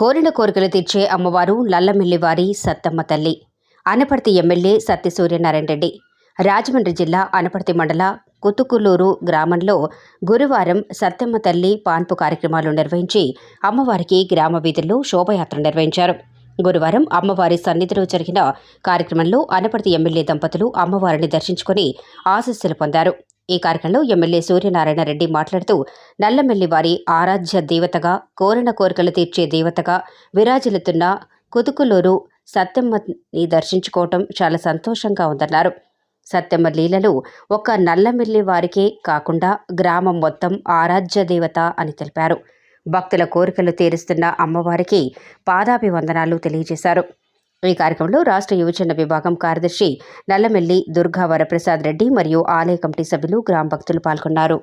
కోరిన కోరికలు తీర్చే అమ్మవారు లల్లమిల్లివారి సత్తమ్మ తల్లి. అనపర్తి ఎమ్మెల్యే సత్యసూర్యనారాయణ రెడ్డి. రాజమండ్రి జిల్లా అనపర్తి మండల కుతుకులూరు గ్రామంలో గురువారం సత్తమ్మ తల్లి పాన్పు కార్యక్రమాలు నిర్వహించి అమ్మవారికి గ్రామ వీధుల్లో శోభయాత్ర నిర్వహించారు. గురువారం అమ్మవారి సన్నిధిలో జరిగిన కార్యక్రమంలో అనపర్తి ఎమ్మెల్యే దంపతులు అమ్మవారిని దర్శించుకుని ఆశస్సులు పొందారు. ఈ కార్యక్రమంలో ఎమ్మెల్యే సూర్యనారాయణ రెడ్డి మాట్లాడుతూ నల్లమెల్లి వారి ఆరాధ్య దేవతగా కోరిన కోరికలు తీర్చే దేవతగా విరాజిల్లుతున్న కుతుకులూరు సత్యమ్మని దర్శించుకోవటం చాలా సంతోషంగా ఉందన్నారు. సత్యమ్మ లీలలు ఒక నల్లమెల్లి వారికే కాకుండా గ్రామం మొత్తం ఆరాధ్య దేవత అని తెలిపారు. భక్తుల కోరికలు తీరుస్తున్న అమ్మవారికి పాదాభివందనాలు తెలియజేశారు. ఈ కార్యక్రమంలో రాష్ట్ర యువజన విభాగం కార్యదర్శి నల్లమెల్లి దుర్గా వరప్రసాద్ రెడ్డి మరియు ఆలయ కమిటీ సభ్యులు గ్రామ భక్తులు పాల్గొన్నారు.